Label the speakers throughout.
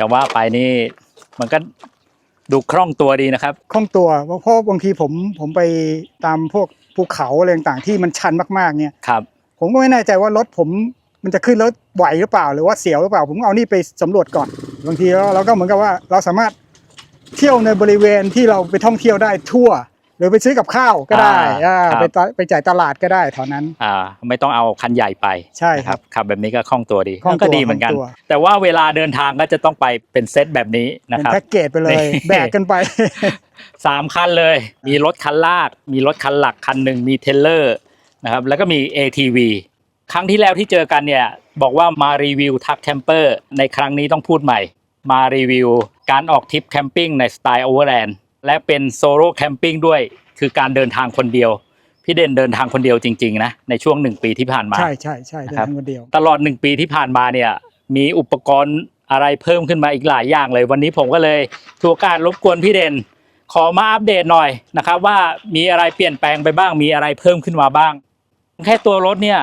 Speaker 1: จะว่าไปนี่มันก็ดูคล่องตัวดีนะครับ
Speaker 2: คล่องตัวเพราะเพราะบางทีผมผมไปตามพวกภูเขาอะไรต่างๆที่มันชันมากๆเนี่ย
Speaker 1: ครับ
Speaker 2: ผมก็ไม่แน่ใจว่ารถผมมันจะขึ้นแล้วไหวหรือเปล่า หรือว่าเสียวหรือเปล่า ผมเอานี่ไปสำรวจก่อน บางทีเราเราก็เหมือนกับว่าเราสามารถเที่ยวในบริเวณที่เราไปท่องเที่ยวได้ทั่ว หรือไปซื้อกับข้าวก็ได้
Speaker 1: อ่า
Speaker 2: อ่า
Speaker 1: ครับ
Speaker 2: ไปตะไปจ่ายตลาดก็ได้แถวนั้น
Speaker 1: อ่าไม่ต้องเอาคันใหญ่ไป
Speaker 2: ใช่
Speaker 1: นะครับขับแบบนี้ก็คล่องตัวดี
Speaker 2: คล่องตัว
Speaker 1: ก็ดีเหมือนกัน
Speaker 2: คล่องตัว
Speaker 1: แต่ว่าเวลาเดินทางก็จะต้องไปเป็นเซตแบบนี้นะ
Speaker 2: เป็น
Speaker 1: ครับ
Speaker 2: แพ็กเกจไปเลย
Speaker 1: นี่
Speaker 2: แบกกันไป
Speaker 1: สามคันเลย มีรถคันลาก มีรถคันหลักคันหนึ่งมีเทรลเลอร์นะครับแล้วก็มี ATV ครั้งที่แล้วที่เจอกันเนี่ยบอกว่ามารีวิวทักแคมเปอร์ในครั้งนี้ต้องพูดใหม่ มารีวิวการออกทริปแคมปิ้งในสไตล์โอเวอร์แลนด์ และเป็นโซโล่แคมปิ้งด้วย คือการเดินทางคนเดียว พี่เด่นเดินทางคนเดียวจริงๆนะในช่วงหนึ่งปีที่ผ่านมา
Speaker 2: ใช่ใช่ใช่เดิน
Speaker 1: นะครับ
Speaker 2: ทางคนเดียว
Speaker 1: ตลอดหนึ่งปีที่ผ่านมาเนี่ยมีอุปกรณ์อะไรเพิ่มขึ้นมาอีกหลายอย่างเลย วันนี้ผมก็เลยถือโอกาสรบกวนพี่เด่น ขอมาอัปเดตหน่อยนะครับ ว่ามีอะไรเปลี่ยนแปลงไปบ้างมีอะไรเพิ่มขึ้นมาบ้าง แค่ตัวรถเนี่ย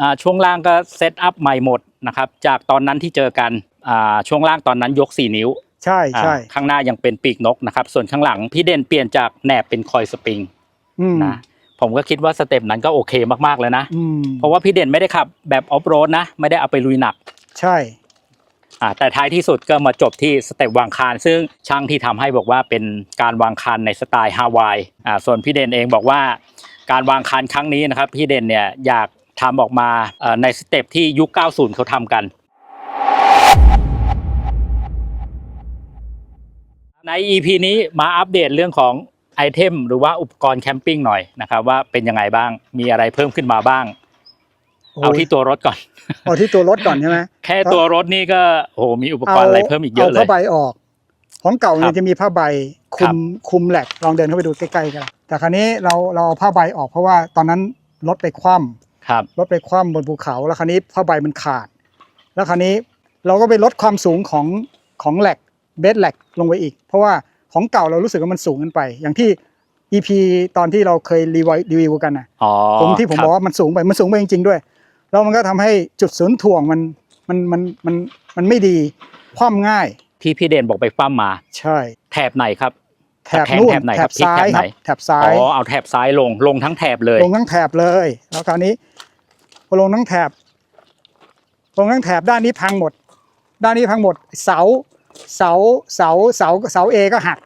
Speaker 1: อ่าช่วงล่างก็เซตอัพใหม่หมดนะครับจากตอนนั้นที่เจอกันอ่าช่วงล่างตอนนั้นยก 4 นิ้ว
Speaker 2: ใช่ใช่
Speaker 1: อ่าข้างหน้ายังเป็นปีกนกนะครับ ส่วนข้างหลังพี่เด่นเปลี่ยนจากแหนบเป็นคอยสปริง
Speaker 2: อืม
Speaker 1: นะผมก็คิดว่าสเต็ปนั้นก็โอเคมากๆเลยนะ
Speaker 2: อืม
Speaker 1: เพราะว่าพี่เด่นไม่ได้ขับแบบออฟโรดนะ ไม่ได้เอาไปลุยหนัก
Speaker 2: ใช่
Speaker 1: อ่าแต่ท้ายที่สุดก็มาจบที่สเต็ปวางคาน ซึ่งช่างที่ทำให้บอกว่าเป็นการวางคานในสไตล์ฮาวายอ่าส่วนพี่เด่นเองบอกว่า การวางคานครั้งนี้นะครับพี่เด่นเนี่ยอยากทำออกมาเอ่อในสเต็ปที่ยุค 90 เขาทำกัน ใน EP นี้มาอัปเดตเรื่องของไอเทมหรือว่าอุปกรณ์แคมปิ้งหน่อยนะครับ ว่าเป็นยังไงบ้างมีอะไรเพิ่มขึ้นมาบ้าง เอาที่ตัวรถก่อน
Speaker 2: เอาที่ตัวรถก่อนใช่ไหม
Speaker 1: แค่ตัวรถนี่ก็โอ้โหมีอุปกรณ์อะไรเพิ่มอีกเยอะเล
Speaker 2: ผ้ายใบออก ของเก่า
Speaker 1: ครั
Speaker 2: เนี่ย
Speaker 1: บ
Speaker 2: จะมีผ้าใบคลุ
Speaker 1: ครั
Speaker 2: ม
Speaker 1: บ
Speaker 2: คลุมแหลกลองเดินเข้าไปดูใกล้ๆกันแต่คราวนี้เราเราเอาผ้าใบออกเพราะว่าตอนนั้นรถไปคว่ำ
Speaker 1: ครับ
Speaker 2: รถไปคว่ำบนภูเขา แล้วคราวนี้ผ้าใบมันขาด แล้วคราวนี้เราก็ไปลดความสูงของของแหลก เบสแหลกลงไปอีก เพราะว่าของเก่าเรารู้สึกว่ามันสูงเกินไป อย่างที่ EP ตอนที่เราเคยรีวิวรีวิวกันนะ
Speaker 1: อ๋อ
Speaker 2: ผมที่ผม
Speaker 1: ครับ
Speaker 2: บอกว่ามันสูงไปมันสูงไปจริง ๆ ด้วย แล้วมันก็ทำให้จุดศูนย์ถ่วงมันมันมันมันมันไม่ดีคว่ำง่าย
Speaker 1: ที่พี่เด่นบอกไปคว่ำมา
Speaker 2: ใช่
Speaker 1: แถบไหนครับ
Speaker 2: แถบนู่น
Speaker 1: แถบไหน
Speaker 2: แถ
Speaker 1: ครับ
Speaker 2: บซ้าย
Speaker 1: พลิกแถบไหน
Speaker 2: ครับแถบซ้า
Speaker 1: อ๋
Speaker 2: ย
Speaker 1: อเอาแถบซ้ายลงลงทั้งแถบเลย
Speaker 2: ลงทั้งแถบเลย แล้วคราวนี้พอลงทั้งแถบลงทั้งแถบด้านนี้พังหมด ด้านนี้พังหมด เสา เสาเสาเสาเสาเอก็หัก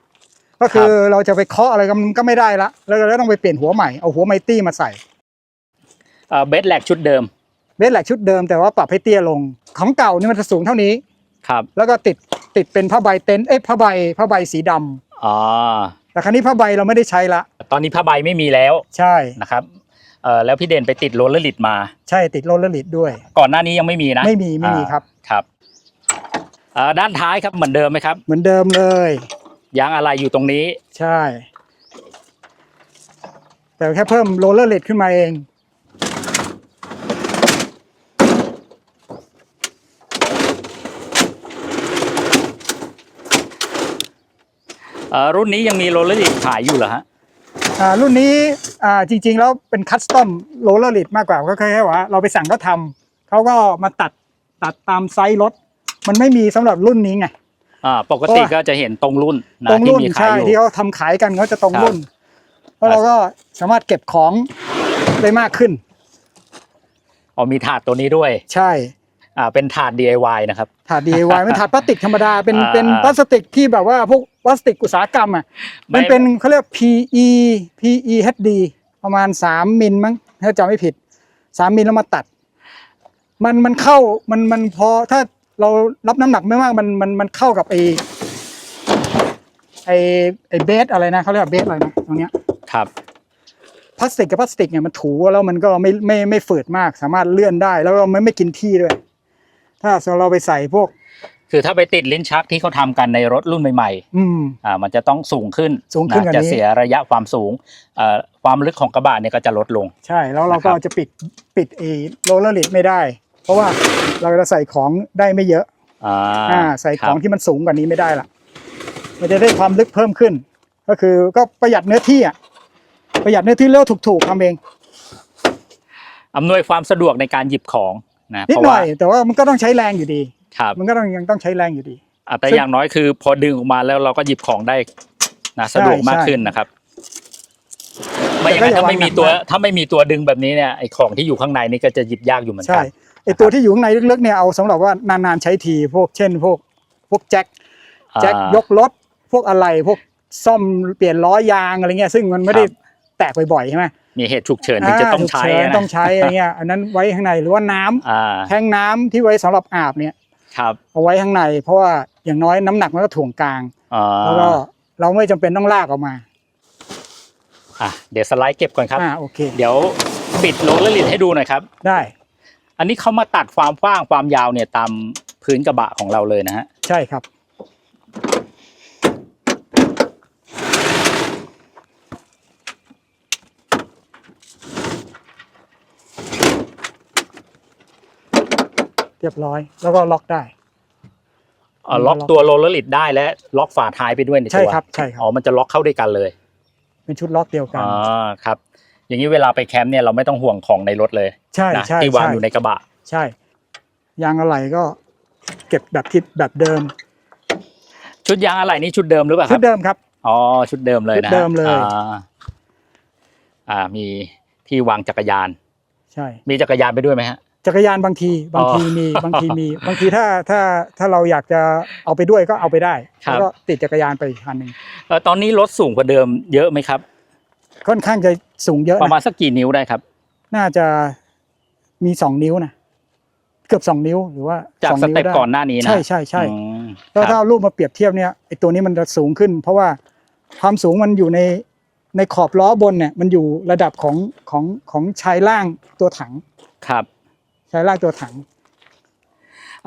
Speaker 2: ก็คือเราจะไปเคาะอะไรก็มันก็ไม่ได้ละแล้วเราต้องไปเปลี่ยนหัวใหม่เอาหัวไมตี้มาใส่
Speaker 1: เอ่อเบสแลกชุดเดิม
Speaker 2: เบสแหลกชุดเดิมแต่ว่าปรับให้เตี้ยลงของเก่านี่มันจะสูงเท่านี้
Speaker 1: ครับ
Speaker 2: แล้วก็ติดติดเป็นผ้าใบเต็นท์เอ้ยผ้าใบผ้าใบสีดำ
Speaker 1: อ๋อ
Speaker 2: แต่ครั้นี้ผ้าใบเราไม่ได้ใช้ละ
Speaker 1: ตอนนี้ผ้าใบไม่มีแล้ว
Speaker 2: ใช่
Speaker 1: นะครับเอ่อแล้วพี่เด่นไปติดโรลเลอร์ลิดมา
Speaker 2: ใช่ติดโรลเลอร์ลิดด้วย
Speaker 1: ก่อนหน้านี้ยังไม่มีนะ
Speaker 2: ไม่มีไม่มี
Speaker 1: อ่า
Speaker 2: ครับ
Speaker 1: ครับเอ่อ ด้านท้ายครับเหมือนเดิมไหมครับ
Speaker 2: เหมือนเดิมเลย
Speaker 1: ยางอะไรอยู่ตรงนี้
Speaker 2: ใช่ แต่แค่เพิ่มโรลเลอร์เลดขึ้นมาเอง
Speaker 1: เอ่อรุ่นนี้ยังมีโรลเลอร์ลิดขายอยู่เหรอฮะ
Speaker 2: อ่ารุ่นนี้อ่าจริง ๆ แล้วเป็นคัสตอมโรลเลอร์เลดมากกว่าก็แค่ว่าเราไปสั่งเขาทำเขาก็มาตัดตัดตามไซส์รถ มันไม่มีสำหรับรุ่นนี้ไง
Speaker 1: อ่าปกติก็จะเห็นตรงรุ่นนะ
Speaker 2: ตรง
Speaker 1: ที่
Speaker 2: รุ่น
Speaker 1: มีขาย
Speaker 2: ใช่
Speaker 1: อยู่
Speaker 2: ที่เขาทำขายกันเขาจะตรง
Speaker 1: ครับ
Speaker 2: รุ่น แล้วเราก็สามารถเก็บของได้มากขึ้น
Speaker 1: อ๋อมีถาดตัวนี้ด้วย
Speaker 2: ใช่
Speaker 1: อ่าเป็นถาด DIY นะครับ
Speaker 2: ถาด DIY มันถาดพลาสติกธรรมดา เป็น
Speaker 1: อ่า
Speaker 2: เป็นพลาสติกที่แบบว่าพวกพลาสติกอุตสาหกรรมอะ
Speaker 1: ไม่
Speaker 2: มันเป็นเขาเรียก PE PE HD ประมาณ 3 มิลมั้งถ้าจำไม่ผิด 3 มิลแล้วมาตัด มันมันเข้ามันมันพอถ้า เรารับน้ำหนักไม่มากมันมันมันเข้ากับไอไอไอเบสอะไรนะเขาเรียกว่าเบสอะไรนะตรงเนี้ย
Speaker 1: ครับ
Speaker 2: พลาสติกกับพลาสติกเนี่ยมันถูแล้วมันก็ไม่ไม่ไม่ฝืดมาก สามารถเลื่อนได้ แล้วก็ไม่ไม่กินที่ด้วย ถ้าเราไปใส่พวก
Speaker 1: คือถ้าไปติดลิ้นชักที่เขาทำกันในรถรุ่นใหม่
Speaker 2: อืม
Speaker 1: ๆอ่า มันจะต้องสูงขึ้น
Speaker 2: สูงขึ้นกว่านี้
Speaker 1: จะเสียระยะความสูงเอ่อความลึกของกระบะเนี่ยก็จะลดลง
Speaker 2: ใช่แล้วเราก็
Speaker 1: นะครับ
Speaker 2: จะปิดปิดเอโรลเลอร์ลิดไม่ได้ เพราะว่าเราจะใส่ของได้ไม่เยอะ
Speaker 1: อ่า
Speaker 2: อ่าใส่ของ
Speaker 1: ครับ
Speaker 2: ที่มันสูงกว่านี้ไม่ได้ละมันจะได้ความลึกเพิ่มขึ้น ก็คือก็ประหยัดเนื้อที่อะประหยัดเนื้อที่เลือกถูกๆทำเอง
Speaker 1: อำนวยความสะดวกในการหยิบของนะ
Speaker 2: นิด
Speaker 1: เพราะ
Speaker 2: หน่
Speaker 1: ว่า
Speaker 2: อยแต่ว่ามันก็ต้องใช้แรงอยู่ดี
Speaker 1: ครับ
Speaker 2: มันก็ต้องยังต้องใช้แรงอยู่ดี
Speaker 1: อะแต่
Speaker 2: ซึ่ง
Speaker 1: อย่างน้อยคือ พอดึงออกมาแล้วเราก็หยิบของได้นะสะดวกมาก
Speaker 2: ใช่
Speaker 1: ขึ้นนะครับไม่อย่างนั้น
Speaker 2: แต่ก็อย่า
Speaker 1: ถ้าไม่มีตัว
Speaker 2: วางหนักนะ
Speaker 1: ถ้าไม่มีตัวดึงแบบนี้เนี่ยไอของที่อยู่ข้างในนี่ก็จะหยิบยากอยู่เหมือน
Speaker 2: ใช่
Speaker 1: กัน
Speaker 2: ไอตัวที่อยู่ข้างในลึกๆเนี่ยเอาสำหรับว่านานๆใช้ทีพวกเช่น พวกพวกแจ็คแจ็ค
Speaker 1: อ่าย
Speaker 2: กรถพวกอะไรพวกซ่อมเปลี่ยนล้อยางอะไรเงี้ยซึ่งมันไม่ได้
Speaker 1: ครับ
Speaker 2: แตกบ่อยๆใช่ไหม
Speaker 1: มีเหตุฉุกเฉินถึงจะต้องใช้
Speaker 2: ฉุกเฉิน
Speaker 1: นะ
Speaker 2: ต้องใช้อะไรเงี้ยอันนั้นไว้ข้างในหรือว่าน้ำ
Speaker 1: อ่า
Speaker 2: แทงน้ำที่ไว้สำหรับอาบเนี่ย
Speaker 1: ครับ
Speaker 2: เอาไว้ข้างใน เพราะว่าอย่างน้อยน้ำหนักมันก็ถ่วงกลาง
Speaker 1: อ่า
Speaker 2: แล้วก็เราไม่จำเป็นต้องลากออกมา
Speaker 1: อะเดี๋ยวสไลด์เก็บก่อนครับ
Speaker 2: อ่าโอเค
Speaker 1: เดี๋ยวปิดโรลเลอร์ลิดให้ดูหน่อยครับ
Speaker 2: ได้
Speaker 1: อันนี้เขามาตัดความกว้างความยาวเนี่ยตามพื้นกระบะของเราเลยนะฮะ
Speaker 2: ใช่ครับ เรียบร้อย แล้วก็ล็อกได้
Speaker 1: อ๋อล็อก
Speaker 2: ล็อก
Speaker 1: ตัวโรลเลอร์ลิดได้และล็อกฝาท้ายไปด้วยในตัว
Speaker 2: ใช่ครับใช่ครั
Speaker 1: อ๋อบมันจะล็อกเข้าด้วยกันเลย
Speaker 2: เป็นชุดล็อกเดียวกัน
Speaker 1: อ๋อครับ อย่างนี้เวลาไปแคมป์เนี่ยเราไม่ต้องห่วงของในรถเลย
Speaker 2: ใช่
Speaker 1: นะ
Speaker 2: ใช่
Speaker 1: ที่วาง
Speaker 2: ใช่
Speaker 1: อยู่ในกระบะ
Speaker 2: ใช่ยางอะไรก็เก็บแบบทิศแบบเดิม
Speaker 1: ชุดยางอะไหล่นี่ชุดเดิมหรือเปล่าค
Speaker 2: ชุ
Speaker 1: รั
Speaker 2: ด
Speaker 1: บ
Speaker 2: เดิมครับ
Speaker 1: อ๋อ ชุดเดิมเลยนะฮะ
Speaker 2: ชุดเดิมเลย
Speaker 1: อ่าอ่ามีที่วางจักรยาน
Speaker 2: ใช่
Speaker 1: มีจักรยานไปด้วยไหมฮะ
Speaker 2: จักรยานบางทีบางที
Speaker 1: อ๋อ
Speaker 2: มีบางทีมี บางทีถ้าถ้าถ้าเราอยากจะเอาไปด้วยก็เอาไปได้
Speaker 1: ครับ
Speaker 2: แล้วก็ติดจักรยานไปอีกคันหนึ่ง
Speaker 1: เอ่อตอนนี้รถสูงกว่าเดิมเยอะไหมครับ
Speaker 2: ค่อนข้างจะสูงเยอะ
Speaker 1: ประมาณ
Speaker 2: นะ
Speaker 1: สักกี่นิ้วได้ครับ
Speaker 2: น่าจะมีสองนิ้วนะเกือบสองนิ้วหรือว่า
Speaker 1: จาก
Speaker 2: อง
Speaker 1: ส
Speaker 2: นิ้ว
Speaker 1: เต็ป
Speaker 2: ได้
Speaker 1: ก่อนหน้านี้นะ
Speaker 2: ใช่ใช่ใช่
Speaker 1: อืม
Speaker 2: แล้ว
Speaker 1: ค
Speaker 2: ถ้า
Speaker 1: รับ
Speaker 2: เอารูปมาเปรียบเทียบเนี่ยไอ้ตัวนี้มันจะสูงขึ้น เพราะว่าความสูงมันอยู่ในในขอบล้อบนเนี่ยมันอยู่ระดับของของของชายล่างตัวถัง
Speaker 1: ครับ
Speaker 2: ชายล่างตัวถัง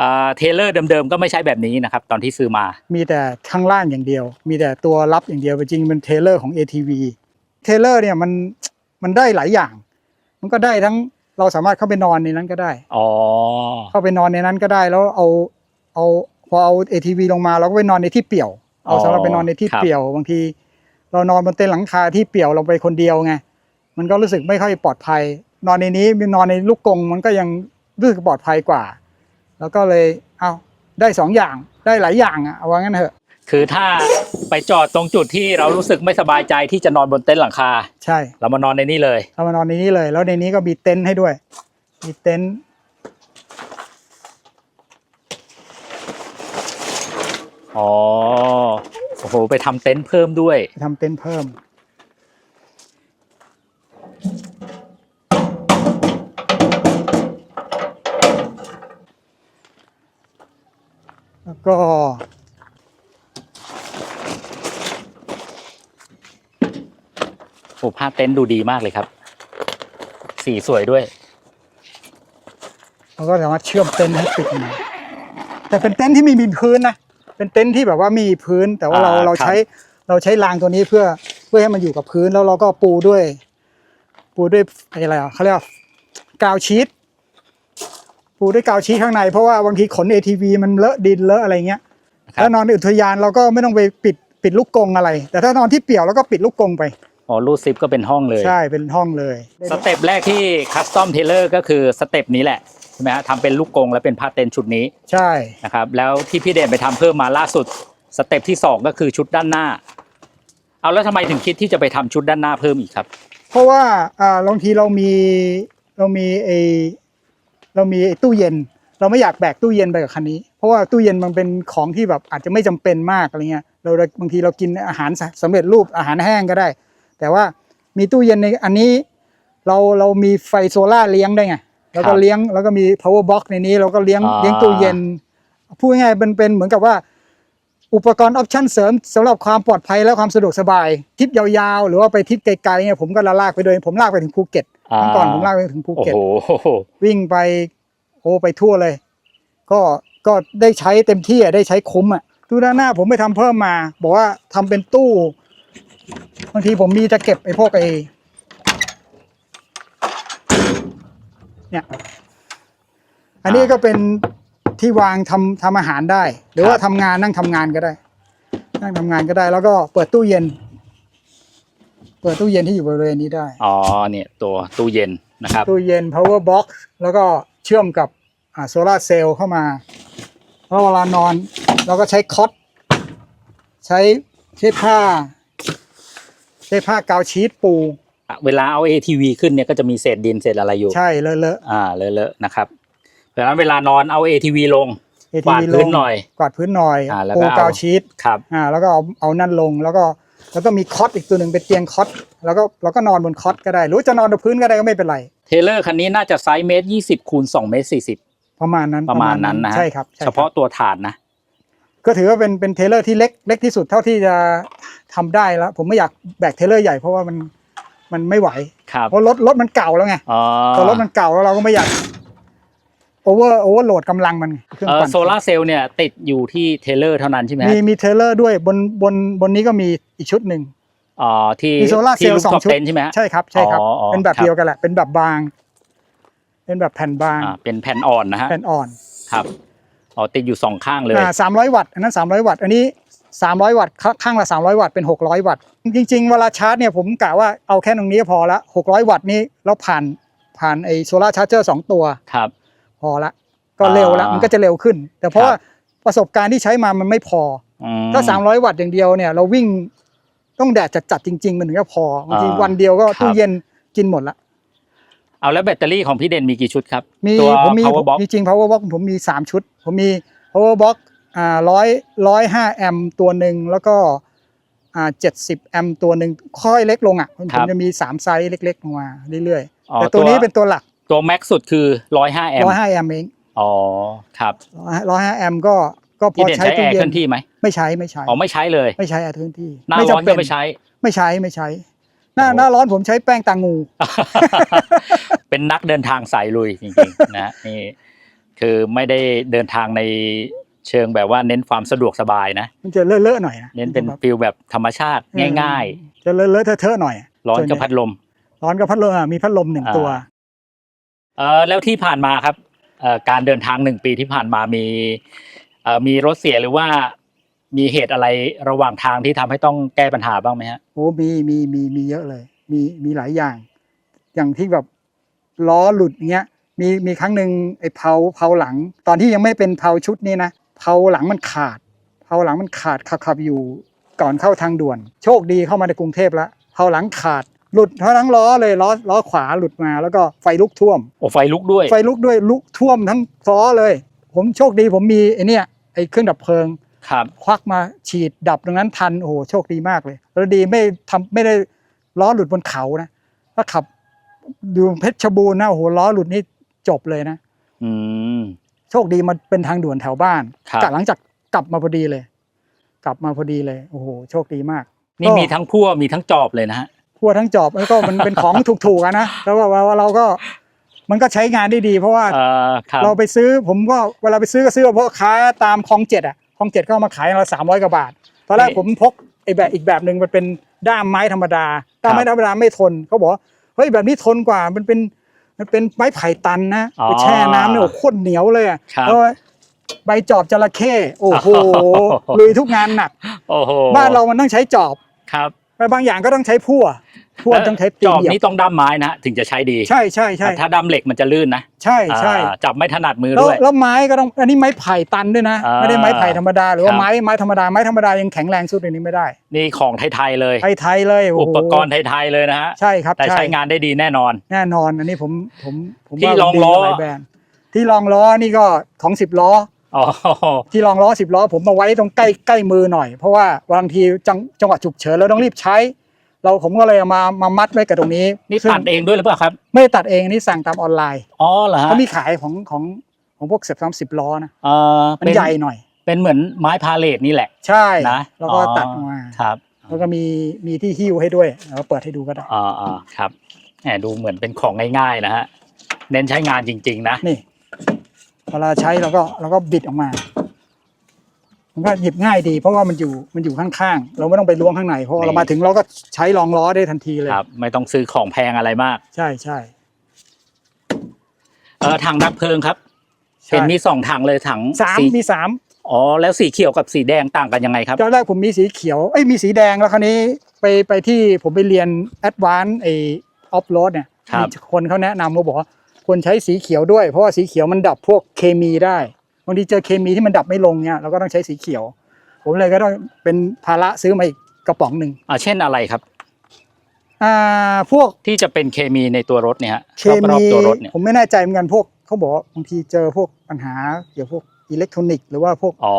Speaker 1: อ่าเทเลอร์เดิมๆก็ไม่ใช่แบบนี้นะครับ ตอนที่ซื้อมา
Speaker 2: มีแต่ข้างล่างอย่างเดียว มีแต่ตัวรับอย่างเดียวจริงๆมันเทเลอร์ของ ATV เทเลอร์เนี่ยมันมันได้หลายอย่าง มันก็ได้ทั้งเราสามารถเข้าไปนอนในนั้นก็ได้
Speaker 1: อ๋อ
Speaker 2: เข้าไปนอนในนั้นก็ได้แล้วเอาเอาพอเอา ATV ลงมาเราก็ไปนอนในที่เปี่ยว เอาสำหรับไปนอนในที่
Speaker 1: ครับ
Speaker 2: เปี่ยวบางที เรานอนบนเต็นท์หลังคาที่เปี่ยวเราไปคนเดียวไงมันก็รู้สึกไม่ค่อยปลอดภัย นอนในนี้มีนอนในลูกกรงมันก็ยังรู้สึกปลอดภัยกว่า แล้วก็เลยเอาได้สองอย่างได้หลายอย่างอะเอาว่างั้นเถอะ
Speaker 1: คือถ้าไปจอดตรงจุดที่เรารู้สึกไม่สบายใจที่จะนอนบนเต็นท์หลังคา
Speaker 2: ใช่
Speaker 1: เรามานอนในนี้เลย
Speaker 2: เรามานอนในนี้เลย แล้วในนี้ก็มีเต็นท์ให้ด้วย มีเต็นท์
Speaker 1: อ๋อ โอ้โห ไปทำเต็นท์เพิ่มด้วย
Speaker 2: ทำเต็นท์เพิ่ม แล้วก็
Speaker 1: โอ้ผ้าเต็นท์ดูดีมากเลยครับ สีสวยด้วย
Speaker 2: เราก็สามารถเชื่อมเต็นท์ให้ติดมาแต่เป็นเต็นท์ที่ไม่มีพื้นนะ เป็นเต็นท์ที่แบบว่ามีพื้น แต่ว่าเรา
Speaker 1: อ่า
Speaker 2: เรา
Speaker 1: ครับ
Speaker 2: ใช้เราใช้รางตัวนี้เพื่อเพื่อให้มันอยู่กับพื้นแล้วเราก็ปูด้วย ปูด้วยอะไรอะเขาเรียกว่ากาวชีตปูด้วยกาวชีตข้างในเพราะว่าบางทีขน ATV มันเลอะดินเลอะอะไรเงี้ย
Speaker 1: ครับ
Speaker 2: ถ้านอนในอุทยานเราก็ไม่ต้องไปปิดปิดลูกกรงอะไร แต่ถ้านอนที่เปี่ยวเราก็ปิดลูกกรงไป
Speaker 1: อ๋อรูดซิปก็เป็นห้องเลย
Speaker 2: ใช่เป็นห้องเลย
Speaker 1: สเต็ปแรกที่คัสตอมเทเลอร์ก็คือสเต็ปนี้แหละใช่ไหมฮะทำเป็นลูกกรงและเป็นผ้าเต็นท์ชุดนี้
Speaker 2: ใช่
Speaker 1: นะครับแล้วที่พี่เด่นไปทำเพิ่มมาล่าสุดสเต็ปที่สองก็คือชุดด้านหน้า เอาแล้วทำไมถึงคิดที่จะไปทำชุดด้านหน้าเพิ่มอีกครับ
Speaker 2: เพราะว่าอ่าบางทีเรามีเรามีไอเรามีไอ้ตู้เย็น เราไม่อยากแบกตู้เย็นไปกับคันนี้ เพราะว่าตู้เย็นมันเป็นของที่แบบอาจจะไม่จำเป็นมากอะไรเงี้ยเราบางทีเรากินอาหารสสำเร็จรูปอาหารแห้งก็ได้ แต่ว่ามีตู้เย็นในอันนี้ เราเรามีไฟโซล่าร์เลี้ยงได้ไงแล้วก็
Speaker 1: ครับ
Speaker 2: เลี้ยงแล้วก็มี power box ในนี้เราก็เลี้ยง
Speaker 1: อ่า
Speaker 2: เลี้ยงตู้เย็นพูดง่ายๆเป็นเป็นเหมือนกับว่า อุปกรณ์ออปชั่นเสริมสำหรับความปลอดภัยและความสะดวกสบายทริปยาวๆ หรือว่าไปทริปไกลๆเนี่ยผมก็ละลากไปโดยผมลากไปถึงภูเก็ตเมื่อก่อนผมลากไปถึงภู
Speaker 1: โอ้
Speaker 2: เก็ต
Speaker 1: โห
Speaker 2: วิ่งไปโอ้ไปทั่วเลย ก็ก็ได้ใช้เต็มที่อะได้ใช้คุ้มอะตู้ด้านหน้าผมไปทำเพิ่มมา บอกว่าทำเป็นตู้ บางทีผมมีจะเก็บไอ้พวกไอ้เนี่ย อันนี้ก็เป็นที่วางทำทำอาหารได้ หรือว่าทำงานนั่งทำงานก็ได้ นั่งทำงานก็ได้ แล้วก็เปิดตู้เย็น เปิดตู้เย็นที่อยู่บริเวณนี้ได้
Speaker 1: อ๋อเนี่ยตัวตู้เย็นนะครับ
Speaker 2: ตู้เย็น power box แล้วก็เชื่อมกับโซลาร์เซลล์เข้ามาแล้วเวลานอนเราก็ใช้คอตใช้ใช้ผ้า ใช้ผ้ากาวชีตปู
Speaker 1: เวลาเอา ATV ขึ้นเนี่ยก็จะมีเศษดินเศษอะไรอยู่
Speaker 2: ใช่เลอะเลอะ
Speaker 1: อ่าเลอะๆนะครับเพราะฉะนั้นเวลานอนเอา ATV ลง
Speaker 2: เอ
Speaker 1: กวาด
Speaker 2: ที
Speaker 1: พื้นหน่อย
Speaker 2: กวาดพื้นหน่อย
Speaker 1: อ่าแล้ว
Speaker 2: ปู
Speaker 1: ก็เอา
Speaker 2: กาวชีต
Speaker 1: ครับ
Speaker 2: อ่าแล้วก็เอาเอานั่นลงแล้วก็แล้วก็มีคอตอีกตัวหนึ่งเป็นเตียงคอตแล้วก็แล้วก็นอนบนคอตก็ได้ หรือว่าจะนอนบนพื้นก็ได้ก็ไม่เป็นไร
Speaker 1: เทเลอร์คันนี้น่าจะไซส์เมตรยี่สิบคูณสองเมตรสี่สิบ
Speaker 2: ประมาณนั้น
Speaker 1: ประมาณนั้นนะฮะ
Speaker 2: ใช่ครับใช่ค
Speaker 1: เฉ
Speaker 2: รับ
Speaker 1: พาะตัวฐานนะ
Speaker 2: ก็ถือว่าเป็นเป็นเทเลอร์ที่เล็กเล็กที่สุดเท่าที่จะทำได้แล้ว ผมไม่อยากแบกเทเลอร์ใหญ่เพราะว่ามันมันไม่ไหว
Speaker 1: ครับ
Speaker 2: เพราะรถรถมันเก่าแล้วไง
Speaker 1: อ๋อ
Speaker 2: พอรถมันเก่าแล้วเราก็ไม่อยากโอเวอร์โอเวอร์โหลดกำลังมันเครื่อง
Speaker 1: เออ
Speaker 2: ปั่น
Speaker 1: โซลาร์เซลล์เนี่ยติดอยู่ที่เทเลอร์เท่านั้นใช่ไหมฮะ
Speaker 2: มีมีเทเลอร์ด้วยบนบนบนนี้ก็มีอีกชุดหนึ่ง
Speaker 1: อ๋อที่
Speaker 2: มีโซลาร์เซลล์
Speaker 1: ที่
Speaker 2: สอง
Speaker 1: รูฟท็ป
Speaker 2: ชุด
Speaker 1: เต็นท์ใช่ไหมฮะ
Speaker 2: ใช่ครับใช่ครับ
Speaker 1: อ๋ออ๋อ
Speaker 2: เป็นแบบ
Speaker 1: ครับ
Speaker 2: เดียวกันแหละเป็นแบบบาง เป็นแบบแผ่นบาง
Speaker 1: อ่าเป็นแผ่นอ่อนนะฮะ
Speaker 2: แผ่นอ่อน
Speaker 1: ครับ อ๋อติดอยู่สองข้างเลย
Speaker 2: อ่าสามร้อยวัตต์อันนั้นสามร้อยวัตต์อันนี้สามร้อยวัตต์ข้างข้างละสามร้อยวัตต์เป็นหกร้อยวัตต์จริง ๆ เวลาชาร์จเนี่ยผมกะว่าเอาแค่ตรงนี้ก็พอละหกร้อยวัตต์นี้เราผ่านผ่านไอโซลาร์ชาร์เจอร์สองตัว
Speaker 1: ครับ
Speaker 2: พอละ ก็เร็วละ
Speaker 1: อ่ามั
Speaker 2: มันก็จะเร็วขึ้น แต่เพราะ
Speaker 1: ครับ
Speaker 2: ว่าประสบการณ์ที่ใช้มามันไม่พอ
Speaker 1: อื
Speaker 2: อถ้า300วัตต์อย่างเดียวเนี่ยเราวิ่งต้องแดดจัดๆจริง ๆ มันถึงจะพอบางที
Speaker 1: อ่า
Speaker 2: วันเดียวก็
Speaker 1: ครับ
Speaker 2: ตู้เย็นกินหมดละ
Speaker 1: เอาแล้วแบตเตอรี่ของพี่เด่นมีกี่ชุดครับ
Speaker 2: มี
Speaker 1: ตัว
Speaker 2: ผมมี
Speaker 1: power box
Speaker 2: จริงๆ power box ผมมี 3 ชุด ผมมี power box อ่าร้อยร้อยห้าแอมป์ตัวหนึ่งแล้วก็อ่าเจ็ดสิบแอมป์ตัวหนึ่งค่อยเล็กลงอะผม
Speaker 1: ครับ
Speaker 2: จะมี3ไซส์เล็กๆลงมาเรื่อย
Speaker 1: อ๋อ
Speaker 2: ๆแต่ตัว นี้เป็นตัวหลัก
Speaker 1: ตัวแม็กสุดคือร้อยห้าแอม
Speaker 2: ร้อยห้าแอมป์เอง
Speaker 1: อ๋อครับ
Speaker 2: ร้อยห้าแอมป์ก็ก็พ
Speaker 1: พี่
Speaker 2: อ
Speaker 1: เด่น
Speaker 2: ใช้
Speaker 1: ใช้แอ
Speaker 2: ตู้
Speaker 1: ร์
Speaker 2: เย็
Speaker 1: เคลื่อนที่ไหม
Speaker 2: ไม่ใช้ไม่ใช้
Speaker 1: อ๋อไม่ใช้เลย
Speaker 2: ไม่ใช้แอร์เคลื่อนที่
Speaker 1: หน้า
Speaker 2: ไม่
Speaker 1: ร้อน
Speaker 2: จำเป็
Speaker 1: ก็ไม่ใช้
Speaker 2: ไม่ใช้ไม่ใช้ หน้า
Speaker 1: โอ้โห
Speaker 2: หน้าร้อนผมใช้แป้งตางู
Speaker 1: เป็นนักเดินทางสายลุยจริงๆนะนี่คือไม่ได้เดินทางในเชิงแบบว่าเน้นความสะดวกสบายนะ
Speaker 2: มันจะเลอะๆหน่อยนะ
Speaker 1: เน้นเป็น
Speaker 2: แบบ
Speaker 1: ฟิลแบบธรรมชาติง่าย
Speaker 2: จะเลอะๆเทอะๆหน่อย
Speaker 1: ๆร้อน
Speaker 2: ส่วให
Speaker 1: ก็
Speaker 2: ญ่
Speaker 1: พัดลม
Speaker 2: ร้อนก็พัดลมอะมีพัดลมหนึ่ง
Speaker 1: อ่า
Speaker 2: ตัว
Speaker 1: เออแล้วที่ผ่านมาครับเอ่อการเดินทางหนึ่งปีที่ผ่านมามีเอ่อมีรถเสียหรือว่า มีเหตุอะไรระหว่างทางที่ทำให้ต้องแก้ปัญหาบ้างไหมฮะ
Speaker 2: โอ้มีมีมีมีเยอะเลย มีมีหลายอย่าง อย่างที่แบบล้อหลุดเงี้ย มีมีครั้งหนึ่งไอ้เผาเผาหลัง ตอนที่ยังไม่เป็นเผาชุดนี้นะเผาหลังมันขาดเผาหลังมันขาดขับขับอยู่ก่อนเข้าทางด่วน โชคดีเข้ามาในกรุงเทพแล้วเผาหลังขาดหลุดทั้งล้อเลยล้อล้อขวาหลุดมาแล้วก็ไฟลุกท่วม
Speaker 1: โอ้ไฟลุกด้วย
Speaker 2: ไฟลุกด้วยลุกท่วมทั้งล้อเลย ผมโชคดีผมมีไอ้เนี่ยไอ้เครื่องดับเพลิง
Speaker 1: ครับ
Speaker 2: ควักมาฉีดดับตรงนั้นทันโอ้โหโชคดีมากเลยแล้วดีไม่ทำไม่ได้ล้อหลุดบนเขานะถ้าขับดูเพชรบูรณ์นะโอ้โหล้อหลุดนี่จบเลยนะ
Speaker 1: อืม
Speaker 2: โชคดีมันเป็นทางด่วนแถวบ้าน
Speaker 1: ครับ
Speaker 2: กลับหลังจากกลับมาพอดีเลย กลับมาพอดีเลยโอ้โหโชคดีมาก
Speaker 1: นี่มีทั้งพั่วมีทั้งจอบเลยนะฮะ
Speaker 2: พัวทั้งจอบแล้วก็มันเป็นของถูกๆอะนะแล้วว่าว่าเราก็มันก็ใช้งานได้ดี เพราะว่า
Speaker 1: เอ่อครับ
Speaker 2: เราไปซื้อผมก็เวลาไปซื้อก็ซื้อเพราะค้าตามคลองเจ็ดอะคล องเจ็ดก็เอามาขายเราสามร้อยกว่าบาท ตอนแรกผมพกไอ้แบบอีกแบบหนึ่งมันเป็นด้ามไม้ธรรมดา ด้ามไม้ธรรมดาไม่ทนเขาบอกว่าเฮ้ยแบบนี้ทนกว่ามันเป็นมันเป็นไม้ไผ่ตันนะ
Speaker 1: อ๋อ
Speaker 2: ไปแช่น้ำเนี่ยโอ้โหโคตรเหนียวเลยอะ
Speaker 1: ครับ
Speaker 2: แล้วใบจอบจระเข้โอ้โห
Speaker 1: โอ้โห
Speaker 2: ลุยทุกงานหนัก
Speaker 1: โอ้โห
Speaker 2: บ้านเรามันต้องใช้จอบ
Speaker 1: ครับ
Speaker 2: ไปบางอย่างก็ต้องใช้พั่ว พั่วต้องใช้ตี
Speaker 1: จอบ
Speaker 2: เหยีย
Speaker 1: นี้
Speaker 2: บ
Speaker 1: ต้องด้ามไม้นะฮะถึงจะใช้ดี
Speaker 2: ใช่ใช่ใช่
Speaker 1: ถ้าด้ามเหล็กมันจะลื่นนะ
Speaker 2: ใช่ใช่
Speaker 1: อ่าจับไม่ถนัดมือ
Speaker 2: แล้ว
Speaker 1: ด้วย
Speaker 2: แล้วไม้ก็ต้องอันนี้ไม้ไผ่ตันด้วยนะ
Speaker 1: อ่า
Speaker 2: ไม่ได้ไม้ไผ่ธรรมดาหรือว่า
Speaker 1: ครับ
Speaker 2: ไม้ไม้ธรรมดาไม้ธรรมดายังแข็งแรงสู้ตัวนี้ไม่ได้
Speaker 1: นี่ของไทยๆเลย
Speaker 2: ไทยไทยเลยโโห
Speaker 1: อุปกรณ์ไทยๆเลยนะฮะ
Speaker 2: ใช่ครับ
Speaker 1: แต่ใช้งานได้ดีแน่นอน
Speaker 2: แน่นอนอันนี้ผมผมผม
Speaker 1: ที่
Speaker 2: ว่า
Speaker 1: รอง
Speaker 2: ดี
Speaker 1: ล้อ
Speaker 2: กว่าหลายแบรนด์ที่รองล้อนี่ก็ของสิบล้อ
Speaker 1: อ๋อ
Speaker 2: ที่รองล้อสิบล้อผมมาไว้ตรงใกล้ใกล้มือหน่อยเพราะว่าบางทีจังจังหวะฉุกเฉินเราต้องรีบใช้ เราผมก็เลยเอามามามัดไว้กับตรงนี้
Speaker 1: นี่
Speaker 2: ซึ่ง
Speaker 1: ตัดเองด้วยหรือเปล่าครับ
Speaker 2: ไม่ได้ตัดเองอันนี่สั่งตามออนไลน์
Speaker 1: อ๋อเหรอฮะ
Speaker 2: เขามีขายของของของพวกเสียบซ้ำสิบล้อนะ
Speaker 1: เออ
Speaker 2: มัน
Speaker 1: เป็น
Speaker 2: ใหญ่หน่อย
Speaker 1: เป็นเหมือนไม้พาเลทนี่แหละ
Speaker 2: ใช่
Speaker 1: นะ
Speaker 2: แล้วก็
Speaker 1: อ๋อ
Speaker 2: ตัดมา
Speaker 1: ครับ
Speaker 2: แล้วก็มีมีที่หิ้วให้ด้วยเราเปิดให้ดูก็ได้
Speaker 1: อ่าอ่าครับแหมดูเหมือนเป็นของง่ายๆนะฮะเน้นใช้งานจริง ๆ นะ
Speaker 2: นี่เวลาใช้เราก็เราก็บิดออกมา มันก็หยิบง่ายดี เพราะว่ามันอยู่มันอยู่ข้างๆเราไม่ต้องไปล้วงข้างในเพราะว่า
Speaker 1: นี่
Speaker 2: เรามาถึงเราก็ใช้รองล้อได้ทันทีเลย
Speaker 1: ครับ ไม่ต้องซื้อของแพงอะไรมาก
Speaker 2: ใช่ใช่
Speaker 1: เออถังดับเพลิงครับ
Speaker 2: ใช่
Speaker 1: เห็นมีสองถังเลยถัง
Speaker 2: สาม
Speaker 1: สี
Speaker 2: มีสาม
Speaker 1: อ๋อแล้วสีเขียวกับสีแดงต่างกันยังไงครับ
Speaker 2: ตอนแรกผมมีสีเขียวเอ้ยมีสีแดงแล้วคราวนี้ไปไปที่ผมไปเรียนแอดวานซ์ไอออฟโรดเนี่ย
Speaker 1: ครับ
Speaker 2: มีคนเขาแนะนำเขาบอกว่าควรใช้สีเขียวด้วย เพราะว่าสีเขียวมันดับพวกเคมีได้ บางทีเจอเคมีที่มันดับไม่ลงเนี่ยเราก็ต้องใช้สีเขียว ผมเลยก็ต้องเป็นภาระซื้อมาอีกกระป๋องหนึ่ง
Speaker 1: อ่าเช่นอะไรครับ
Speaker 2: อ่าพวก
Speaker 1: ที่จะเป็นเคมีในตัวรถเนี่ยฮะ
Speaker 2: เค
Speaker 1: รอบ
Speaker 2: มี
Speaker 1: ๆตัวรถเนี่ย
Speaker 2: ผมไม่แน่ใจเหมือนกันพวกเขาบอกว่าบางทีเจอพวกปัญหาเกี่ยวกับพวกอิเล็กทรอนิกส์หรือว่าพวก
Speaker 1: อ๋อ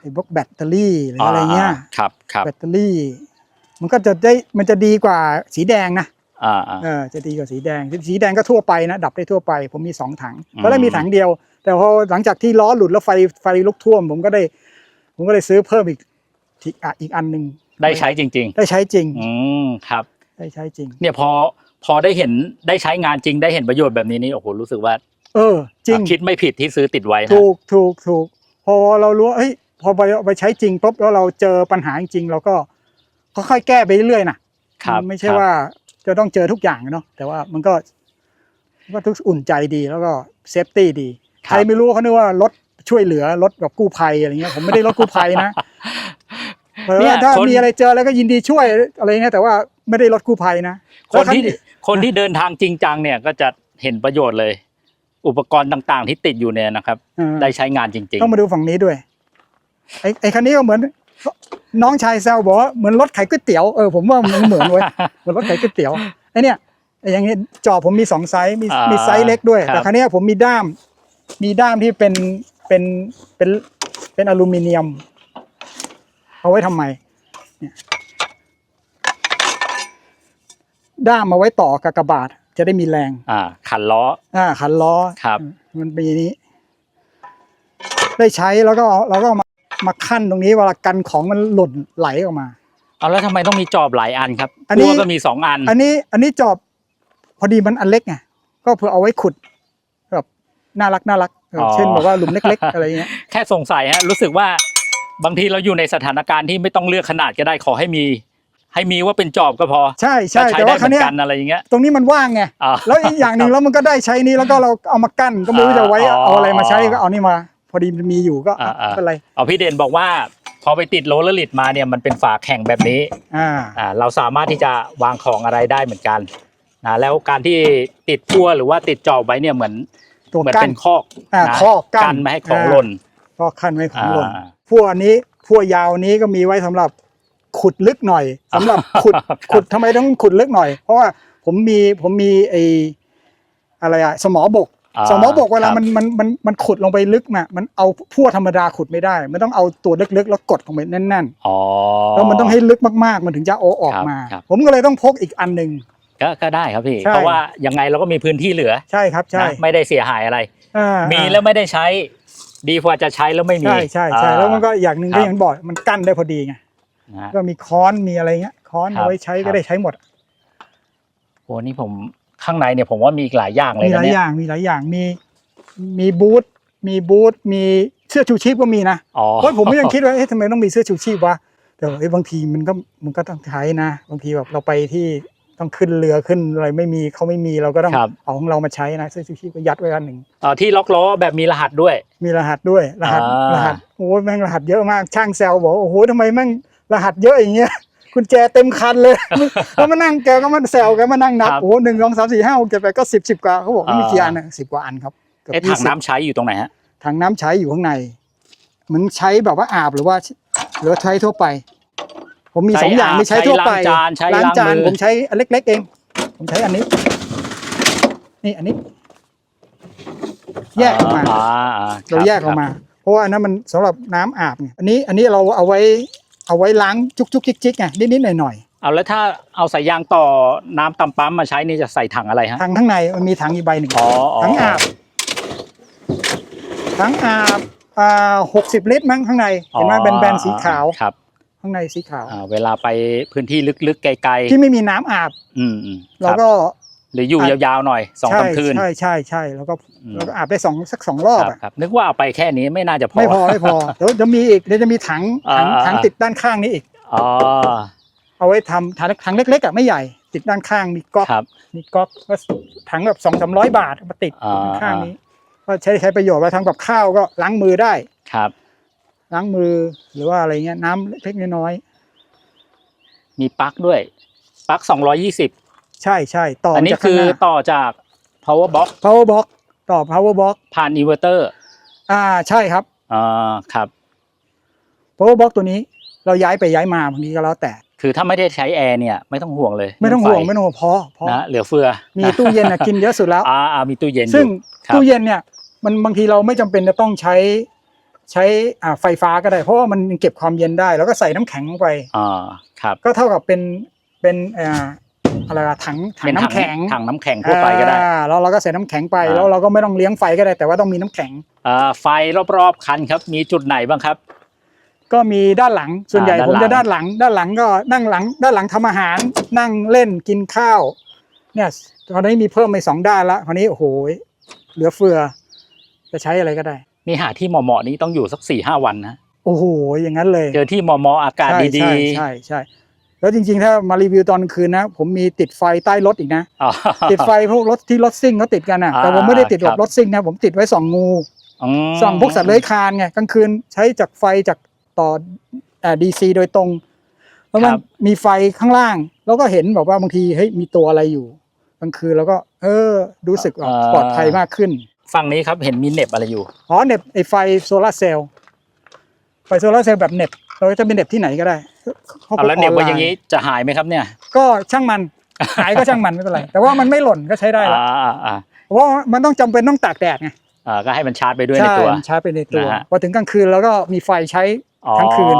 Speaker 2: ไอ้พวกแบตเตอรี่หรืออะไรเงี้ย
Speaker 1: ครับครับ
Speaker 2: แบตเตอรี่ มันก็จะได้มันจะดีกว่าสีแดงนะ
Speaker 1: อ่าอ่า
Speaker 2: เออจะดีกว่าสีแดง สีแดงก็ทั่วไปนะ ดับได้ทั่วไป ผมมีสองถัง
Speaker 1: อืม
Speaker 2: ก็ได้มีถังเดียว แต่พอหลังจากที่ล้อหลุดแล้วไฟไฟลุกท่วม ผมก็ได้ ผมก็เลยซื้อเพิ่มอีกที่อะอีกอันหนึ่ง
Speaker 1: ได้ใช้จริง
Speaker 2: ได้ใช้จริง
Speaker 1: ๆ อืมครับ
Speaker 2: ได้ใช้จริง
Speaker 1: เนี่ยพอพอได้เห็นได้ใช้งานจริงได้เห็นประโยชน์แบบนี้นี่โอ้โหรู้สึกว่า
Speaker 2: เออ จริง
Speaker 1: คิดไม่ผิดที่ซื้อติดไว้นะ
Speaker 2: ถูกถูกถูกพอเรารู้ว่าเฮ้ยพอไปเอาไปใช้จริงปุ๊บแล้วเราเจอปัญหาจริงๆเราก็ค่อยๆแก้ไปเรื่อยๆนะครับมันไม่ใช่
Speaker 1: ครับ
Speaker 2: ว่า จะต้องเจอทุกอย่างเนาะแต่ว่ามันก็มันก็ทุกอุ่นใจดีแล้วก็เซฟตี้ดี ใครไม่รู้เขานึกว่ารถช่วยเหลือรถแบบกู้ภัยอะไรเงี้ยผมไม่ได้รถกู้ภัยนะเพราะ
Speaker 1: เนี่
Speaker 2: ว่ายถ้า
Speaker 1: คน
Speaker 2: มีอะไรเจอแล้วก็ยินดีช่วยอะไรเงี้ยแต่ว่าไม่ได้รถกู้ภัยนะ
Speaker 1: คนที่
Speaker 2: แล้ว
Speaker 1: คนที่เดินทางจริงจังเนี่ยก็จะเห็นประโยชน์เลย อุปกรณ์ต่างๆ ที่ติดอยู่เนี่ยนะครับ
Speaker 2: เออ
Speaker 1: ได้ใช้งานจริง
Speaker 2: ต้องมาดูฝั่งนี้ด้วยไอ้ไอ้คันนี้ก็เหมือน น้องชายแซวบอกว่าเหมือนรถขายก๋วยเตี๋ยวเออผมว่ามันเหมือนเว้ยเหมือนรถขายก๋วยเตี๋ยวไอ้เนี่ยไอ้อย่างนี้จอผมมีสองไซส์มี
Speaker 1: อ่ามี
Speaker 2: มีไซส์เล็กด้วย
Speaker 1: ครับ
Speaker 2: แต่คันนี้ผมมีด้าม มีด้ามที่เป็นเป็นเป็นเป็นอลูมิเนียม เอาไว้ทำไมเนี่ยด้ามมาไว้ต่อกับกระบาดจะได้มีแรง
Speaker 1: ๆอ่า ขันล้อ
Speaker 2: อ่า ขันล้อ
Speaker 1: ครับ
Speaker 2: มันมีนี้ ได้ใช้แล้วก็เอาเราก็เอามา มาขั้นตรงนี้เวลากันของมันหล่นไหลออกมา
Speaker 1: เอาแล้วทำไมต้องมีจอบหลายอันครับ
Speaker 2: อันนี้
Speaker 1: พั่วก็มีสองอัน
Speaker 2: อันนี้อันนี้จอบพอดีมันอันเล็กไงก็เพื่อเอาไว้ขุดแบบน่ารักน่ารักเอออ
Speaker 1: อ
Speaker 2: เช่นแบบว่าหลุมเล็ก ๆ อะไรเงี้ย
Speaker 1: แค่สงสัยฮะรู้สึกว่าบางทีเราอยู่ในสถานการณ์ที่ไม่ต้องเลือกขนาดก็ได้ขอให้มี ให้มีว่าเป็นจอบก็พอ
Speaker 2: ใช่ใช่
Speaker 1: ก็ใช้
Speaker 2: แต่
Speaker 1: ได้
Speaker 2: ว่า
Speaker 1: เห
Speaker 2: คั
Speaker 1: มื
Speaker 2: น
Speaker 1: อน
Speaker 2: เนี้ย
Speaker 1: กันอะไรอย่างเงี้ย
Speaker 2: ตรงนี้มันว่างไง
Speaker 1: อ่า
Speaker 2: แล้วอีกอย่างหนึ่งแล้วมันก็ได้ใช้นี้แล้วก็เราเอามากั้นก็ไม่รู้จะไว้
Speaker 1: อ๋อ
Speaker 2: เอาอะไรมาใช้ก็เอานี่มา พอดีมันมีอยู่ก็
Speaker 1: อ่าอ่า
Speaker 2: ไม่เป็นไร
Speaker 1: เอาพี่เด่นบอกว่า พอไปติดโรลเลอร์ลิดมาเนี่ยมันเป็นฝาแข็งแบบนี้
Speaker 2: อ่า
Speaker 1: อ่าเราสามารถที่จะวางของอะไรได้เหมือนกันนะแล้วการที่ติดพั่วหรือว่าติดจอบไว้เนี่ยเหมือน
Speaker 2: ตัว
Speaker 1: เหมือน
Speaker 2: กั้
Speaker 1: เป็นนคอก
Speaker 2: อ่า
Speaker 1: นะ
Speaker 2: คอกกั้น
Speaker 1: กันไม่ให้ของ
Speaker 2: อ่า
Speaker 1: หล่น
Speaker 2: ก็ขั้นไว้ของหล่น
Speaker 1: อ่า
Speaker 2: พวกอันนี้พวกยาวนี้ก็มีไว้สำหรับขุดลึกหน่อยสำหรับขุด
Speaker 1: ครับ
Speaker 2: ขุดทำไมต้องขุดลึกหน่อย เพราะว่าผมมีผมมีไออะไรอะสมอบก
Speaker 1: อ่า
Speaker 2: สมอบกเวลา
Speaker 1: ครับ
Speaker 2: มันมันมันมันขุดลงไปลึกน่ะมันเอาพั่วธรรมดาขุดไม่ได้มันต้องเอาตัวลึกๆ แล้วกดลงไปแน่น
Speaker 1: อ๋อ
Speaker 2: ๆแล้วมันต้องให้ลึกมากๆ มันถึงจะเอาออก
Speaker 1: ครับ
Speaker 2: มา
Speaker 1: ครับ
Speaker 2: ผมก็เลยต้องพกอีกอันหนึ่ง
Speaker 1: ก็ก็ได้ครับพี่
Speaker 2: ใช่
Speaker 1: เพราะว่ายังไงเราก็มีพื้นที่เหลือ
Speaker 2: ใช่ครับใช่
Speaker 1: นะไม่ได้เสียหายอะไร
Speaker 2: อ่า
Speaker 1: มีแล้วไม่ได้ใช้ดีกว่าจะใช้แล้วไม่มี
Speaker 2: ใช่ใช่ใช่
Speaker 1: อ่า
Speaker 2: แล้วมันก็อย่างหนึ่ง
Speaker 1: ครับ
Speaker 2: ก็อย่างที่บอกมันกั้นได้พอดีไง
Speaker 1: นะฮะ
Speaker 2: ก็มีค้อนมีอะไรเงี้ยค้อน
Speaker 1: ครับ
Speaker 2: เอาไว้ใช้
Speaker 1: ครั
Speaker 2: ก็
Speaker 1: บ
Speaker 2: ได้ใช้หมด
Speaker 1: โอ้นี่ผม ข้างในเนี่ยผมว่ามีอีกหลายอย่างเลย
Speaker 2: มีห
Speaker 1: นะ
Speaker 2: ลาย
Speaker 1: เนี่
Speaker 2: อยย่างมีหลายอย่างมี มีบูทมีบูทมีเสื้อชูชีพก็มีนะ
Speaker 1: อ๋อ
Speaker 2: เพราะผมก็ยังคิดว่าเอ๊ะทำไมต้องมีเสื้อชูชีพวะแต่ว่าเอ้ยบางทีมันก็มันก็ต้องใช้นะ บางทีแบบเราไปที่ต้องขึ้นเรือขึ้นอะไรไม่มีเขาไม่มีเราก็ต้อง
Speaker 1: ครับ
Speaker 2: เอาของเรามาใช้นะเสื้อชูชีพก็ยัดไว้อันหนึ่ง
Speaker 1: เอ่อที่ล็อกล้อแบบมีรหัสด้วย
Speaker 2: มีรหัสด้วยรหัส
Speaker 1: อ่าร
Speaker 2: หัสโอ้ยแม่งรหัสเยอะมากช่างแซวบอกว่าโอ้โหทำไมแม่งรหัสเยอะอย่างเงี้ย กุญแจเต็มคันเลยแล้วมานั่งแกก็มาแซวแกมานั่งนับ
Speaker 1: ครับ
Speaker 2: โอ้โหหนึ่งสองสามสี่ห้าหกเจ็ดแปดก็สิบสิบกว่าเขาบอกว่ามี
Speaker 1: อ่า
Speaker 2: กี่อันสิบกว่าอันครับเกือบ
Speaker 1: เอ๊ะถัง
Speaker 2: 20
Speaker 1: น้ำใช้อยู่ตรงไหนฮะ
Speaker 2: ถังน้ำใช้อยู่ข้างในเหมือนใช้แบบว่าอาบหรือว่าหรือว่าใช้ทั่วไป ผมมี
Speaker 1: ใช้
Speaker 2: สองอย่าง
Speaker 1: อาบ
Speaker 2: มีใช้ทั่วไป
Speaker 1: ใช้ล้างจานใช้
Speaker 2: ล้างจาน
Speaker 1: ล้างมือ
Speaker 2: ผมใช้อันเล็ก ๆ เอง ผมใช้อันนี้ นี่อันนี้ แยกออกมา
Speaker 1: อ่อ่
Speaker 2: เราแยกออกมา เพราะว่าอันนั้นมันสำหรับน้ำอาบไงอันนี้อันนี้เราเอาไว้ เอาไว้ล้างจุกจุกจิกจิกไงนิดๆหน่อย
Speaker 1: เอาแล้วถ้าเอาสายยางต่อน้ำตำปั๊มมาใช้นี่จะใส่ถังอะไรฮะ
Speaker 2: ๆถังข้างในมันมีถังอีกใบหนึ่ง
Speaker 1: อ๋ออ๋อ
Speaker 2: ถังอาบถังอาบอ่าหกสิบลิตรมั้งข้างในเห็นไหมแบนๆสีขาว
Speaker 1: ครับ
Speaker 2: ข้างในสีขาว
Speaker 1: อ่าเวลาไปพื้นที่ลึกๆไกล
Speaker 2: ที่ไม่มีน้ำอาบ
Speaker 1: ๆอืมอืม
Speaker 2: เรา
Speaker 1: ครับ
Speaker 2: ก็
Speaker 1: หรืออยู่ยาวๆหน่อยสอง
Speaker 2: ใช่
Speaker 1: สามคืน
Speaker 2: ใช่ใช่ใช่แล้วก็
Speaker 1: อืม
Speaker 2: แล้วก็อาบได้สองสักสองรอบ
Speaker 1: ครับ
Speaker 2: อะ
Speaker 1: ครับนึกว่าเอาไปแค่นี้ไม่น่าจะพอ
Speaker 2: ไม่พอไม่พอเดี๋ยวจะมีอีกเดี๋ยวจะมีถังถัง
Speaker 1: อ่า
Speaker 2: ถังติดด้านข้างนี้อีก
Speaker 1: อ๋อ
Speaker 2: เอาไว้ทำถังถังเล็กๆอะไม่ใหญ่ ติดด้านข้างมีก๊อก
Speaker 1: ครับ
Speaker 2: มีก๊อกก็ถังแบบสองสามร้อยบาทมาติด
Speaker 1: อ่า
Speaker 2: ด้านข้างนี้ก็ใช้ใช้ประโยชน์ไว้ทำกับข้าวก็ล้างมือได้
Speaker 1: ครับ
Speaker 2: ล้างมือหรือว่าอะไรเงี้ยน้ำเล็กๆน้อย
Speaker 1: มีปลั๊กด้วยปลั๊ก220
Speaker 2: ๆ ใช่ใช่ต่อ
Speaker 1: อันนี้
Speaker 2: จาก
Speaker 1: คื
Speaker 2: ข้าง
Speaker 1: อ
Speaker 2: หน้า
Speaker 1: ต่อจาก power box
Speaker 2: power box ต่อ power box
Speaker 1: ผ่านอินเวอร์เตอร์
Speaker 2: อ่าใช่ครับ
Speaker 1: อ่าครับ
Speaker 2: เพราะว่าบล็อกตัวนี้เราย้ายไปย้ายมาบางทีก็แล้วแต่
Speaker 1: คือถ้าไม่ได้ใช้แอร์เนี่ยไม่ต้องห่วงเลย
Speaker 2: ไม่ต้องห่วง
Speaker 1: ฟ
Speaker 2: ไม่ต้องห่วงพอพอ
Speaker 1: นะเหลือเฟือ
Speaker 2: มี
Speaker 1: นะ
Speaker 2: ตู้เย็นน่ะกินเยอะสุดแล้ว
Speaker 1: อ่าอ่ามีตู้เย็นอยู่
Speaker 2: ซึ่ง
Speaker 1: ครับ
Speaker 2: ตู้เย็นเนี่ยมันบางทีเราไม่จำเป็นจะต้องใช้ใช้อ่าไฟฟ้าก็ได้ เพราะว่ามันเก็บความเย็นได้ แล้วก็ใส่น้ำแข็งลงไป
Speaker 1: อ่าครับ
Speaker 2: ก็เท่ากับเป็นเป็นอ่า อะไรอะถังถัง
Speaker 1: เป็น
Speaker 2: น้ำแข็ง
Speaker 1: ถังน้ำแข็งทั่วไปก็ได้
Speaker 2: อ่าแล้วเราก็ใส่น้ำแข็งไป
Speaker 1: อ่า
Speaker 2: แล้วเราก็ไม่ต้องเลี้ยงไฟก็ได้แต่ว่าต้องมีน้ำแข็ง
Speaker 1: อ่าไฟรอบๆคันครับ มีจุดไหนบ้างครับ
Speaker 2: ก็มีด้านหลังส่วนใหญ่
Speaker 1: อ่า
Speaker 2: ผมจะ
Speaker 1: ด้า
Speaker 2: ด้านน
Speaker 1: ห
Speaker 2: ห
Speaker 1: ลั
Speaker 2: ลั
Speaker 1: ง
Speaker 2: งด้านหลังก็นั่งหลัง ด้านหลังทำอาหาร นั่งเล่นกินข้าวเนี่ยตอนนี้มีเพิ่มไปสองด้านละคราวนี้โอ้โหเหลือเฟือ จะใช้อะไรก็ได้
Speaker 1: นี่หาที่เหมาะๆนี้ต้องอยู่สักสี่ห้าวันนะ
Speaker 2: โอ้โหอย่างนั้นเลย
Speaker 1: เจอที่เหมาะๆอากาศ
Speaker 2: ใช่
Speaker 1: ดี
Speaker 2: ใช่ใช่ใช่ แล้วจริงๆ ถ้ามารีวิวตอนกลางคืนนะ ผมมีติดไฟใต้รถอีกนะ
Speaker 1: ๆอ๋อ
Speaker 2: ติดไฟพวกรถที่รถซิ่งเขาติดกันอะ
Speaker 1: อ่า
Speaker 2: แต่ผมไม่ได้ติดแบ
Speaker 1: ครับบ
Speaker 2: รถซิ่งนะ ผมติดไว้ส่องงู
Speaker 1: อืม
Speaker 2: ส่องพวกสัตว์เลื้อยคลานไงกลางคืนใช้จากไฟจากต่ออ่าดีซีโดยตรง แล้วมันมีไฟข้างล่าง แล้วก็เห็นแบบว่าบางทีเฮ้ยมีตัวอะไรอยู่กลางคืนแล้วก็ เออรู้สึกว่าปลอดภัยมากขึ้น
Speaker 1: ฝั่งนี้ครับเห็นมีเหน็บอะไรอยู่
Speaker 2: อ๋อเหน็บไอไฟโซลาร์เซลล์ไฟโซลาร์เซลล์แบบเหน็บ เราจะเป็นเหน็บที่ไหนก็ได้ข้า
Speaker 1: เอาแล้วเหน็บไว้
Speaker 2: อ
Speaker 1: อย่าง
Speaker 2: นี้
Speaker 1: นี้จะหายไหมครับเนี่ย
Speaker 2: ก็ช่างมันหายก็ช่างมันไม่เป็นไร แต่ว่ามันไม่หล่นก็ใช้ได้ละ
Speaker 1: อ่าอ่าอ่า
Speaker 2: เพราะว่ามันต้องจำเป็นต้องตากแดดไง
Speaker 1: อ่าก็ให้มันชาร์จไปด้วยใน
Speaker 2: ใช่
Speaker 1: ตัว
Speaker 2: มันชาร์จไปในตัว
Speaker 1: นะฮะ
Speaker 2: พอถึงกลางคืนแล้วก็มีไฟใช้
Speaker 1: อ๋อ
Speaker 2: ทั้งคืน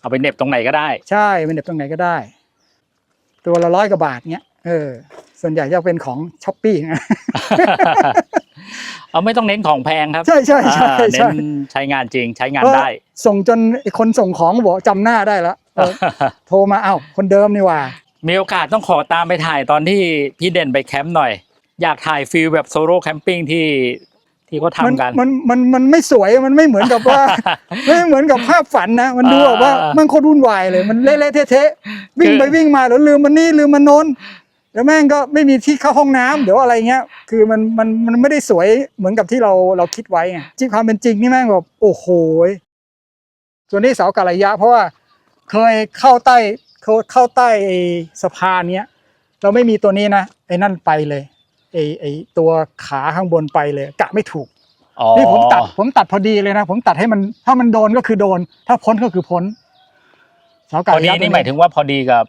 Speaker 1: เอาไปเหน็บตรงไหนก็ได้
Speaker 2: ใช่เป็นเหน็บตรงไหนก็ได้ ตัวละร้อยกว่าบาทเนี้ยเออส่วนใหญ่จะเป็นของช้อปปี้นะ
Speaker 1: เอาไม่ต้องเน้นของแพงครับ
Speaker 2: ใช่ใช่ใช่
Speaker 1: อ่า
Speaker 2: ใช่
Speaker 1: เน้นใช้งานจริงใช้งานได้
Speaker 2: ส่งจนไอ้คนส่งของบอกจำหน้าได้แล้วเออโทรมาเอ้าคนเดิมนี่หว่า
Speaker 1: มีโอกาสต้องขอตามไปถ่ายตอนที่พี่เด่นไปแคมป์หน่อย อยากถ่ายฟิลแบบโซโล่แคมปิ้งที่ที่เขา
Speaker 2: มัน
Speaker 1: ทำกัน
Speaker 2: มันมันมันไม่สวยมันไม่เหมือนกับว่า ไม่เหมือนกับภาพฝันนะ มันดูแบบว่า
Speaker 1: อ่ามั
Speaker 2: มันโคตรวุ่นวายเลย มันเละๆเทะๆวิ่ง
Speaker 1: คือ
Speaker 2: ไปวิ่งมาแล้วลืมมันนี่ลืมมันโน้น แล้วแม่งก็ไม่มีที่เข้าห้องน้ำเดี๋ยวอะไรเงี้ย คือมันมันมันไม่ได้สวยเหมือนกับที่เราเราคิดไว้ไงจริงความเป็นจริงนี่แม่งแบบโอ้โหยส่วนนี้เสาการะยะ เพราะว่าเคยเข้าใต้เข้าเข้าใต้ไอ้สะพานเนี้ยเราไม่มีตัวนี้นะไอ้นั่นไปเลยไอ้ไอ้ตัวขาข้างบนไปเลย กะไม่ถูก
Speaker 1: อ๋อ
Speaker 2: นี่ผมตัดผมตัดพอดีเลยนะ ผมตัดให้มันถ้ามันโดนก็คือโดน ถ้าพ้นก็คือพ้นเสา
Speaker 1: พ
Speaker 2: ไก่
Speaker 1: อดีนี่หมายถึงว่าพอดีกับ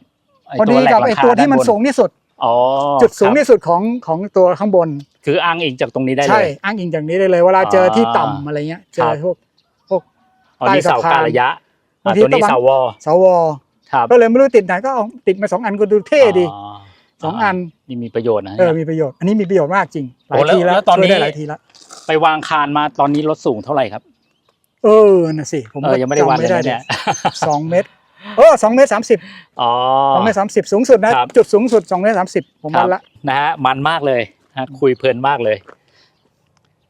Speaker 1: ไอ้
Speaker 2: พอ
Speaker 1: ตั
Speaker 2: ดี
Speaker 1: วแหลก
Speaker 2: กับ
Speaker 1: หลั
Speaker 2: ไอ้
Speaker 1: งคา
Speaker 2: ตัวที่มัน
Speaker 1: ด้าบ
Speaker 2: สูงที่สุด
Speaker 1: อ๋อ
Speaker 2: จุดสูง
Speaker 1: ครับ
Speaker 2: ที่สุดของของตัวข้างบน
Speaker 1: คืออ้างอิงจากตรงนี้ได้เล
Speaker 2: ใช่
Speaker 1: ย
Speaker 2: อ้างอิงจากนี้ได้เลย เวลาเจอที่ต่ำ
Speaker 1: อ่า
Speaker 2: อะไรเงี้ยเจ
Speaker 1: ครั
Speaker 2: อบพวกพวก
Speaker 1: อ๋อนี่
Speaker 2: ใต้สะ
Speaker 1: เสา
Speaker 2: พาน
Speaker 1: การะยะอ่า
Speaker 2: บางที
Speaker 1: ตัวนี้
Speaker 2: ตะวัน
Speaker 1: เสาวอ
Speaker 2: เสาวอ
Speaker 1: ครับ
Speaker 2: ก็เลยไม่รู้ติดไหนก็เอาติดมาสองอันก็ดูเท่ดีสองอัน
Speaker 1: นี่มีประโยชน์นะ
Speaker 2: เออมีประโยชน์อันนี้มีประโยชน์มากจริงหลาย
Speaker 1: โอ้แล้ว
Speaker 2: ทีแล้ว
Speaker 1: แล้วตอน
Speaker 2: ช่วย
Speaker 1: นี้
Speaker 2: ได้หลายทีแล้ว
Speaker 1: ไปวางคานมาตอนนี้รถสูงเท่าไหร่ครับ
Speaker 2: เออน่ะสิผม
Speaker 1: เออยังไม่ได้วัด
Speaker 2: จำ
Speaker 1: เลยนะเนี่ย
Speaker 2: สองเมตร เออสองเมตรสามสิบ
Speaker 1: อ๋อ
Speaker 2: สองเมตรสามสิบสูงสุดนะครับ จุดสูงสุดสองเมตรสามสิบผม
Speaker 1: ครั
Speaker 2: วั
Speaker 1: บ
Speaker 2: ดละ
Speaker 1: นะฮะมันมากเลยนะคุยเพลินมากเลย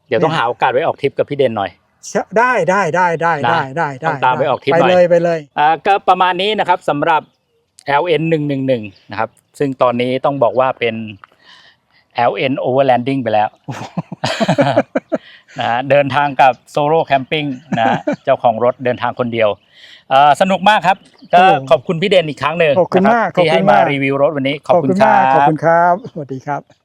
Speaker 1: เดี๋ยวต้อง
Speaker 2: เนี่ย
Speaker 1: หาโอกาสไว้ออกทริปกับพี่เด่นหน่อย
Speaker 2: ใช่ได้ได้ได้ได้
Speaker 1: นะ
Speaker 2: ได้ได้
Speaker 1: ต้
Speaker 2: ได้
Speaker 1: องตามไปออกทริป
Speaker 2: ไป
Speaker 1: หน่อย
Speaker 2: เลยไปเลย
Speaker 1: อ่าก็ประมาณนี้นะครับสำหรับ LN 1 1 1นะครับ ซึ่งตอนนี้ต้องบอกว่าเป็น LN overlanding ไปแล้ว นะฮะเดินทางกับโซโล่แคมปิ้งนะฮะเจ้าของรถเดินทางคนเดียว เอ่อสนุกมากครับก็
Speaker 2: โอ้
Speaker 1: ขอบคุณพี่เด่นอีกครั้งหนึ่ง
Speaker 2: ขอบคุณ
Speaker 1: นะ
Speaker 2: มาก
Speaker 1: ที่
Speaker 2: ขอบคุ
Speaker 1: ให้
Speaker 2: ณ
Speaker 1: มามา
Speaker 2: ก
Speaker 1: รีวิวรถวันนี้ขอบคุณค
Speaker 2: มา
Speaker 1: รั
Speaker 2: กขอบบคุณครับสวัสดีครับ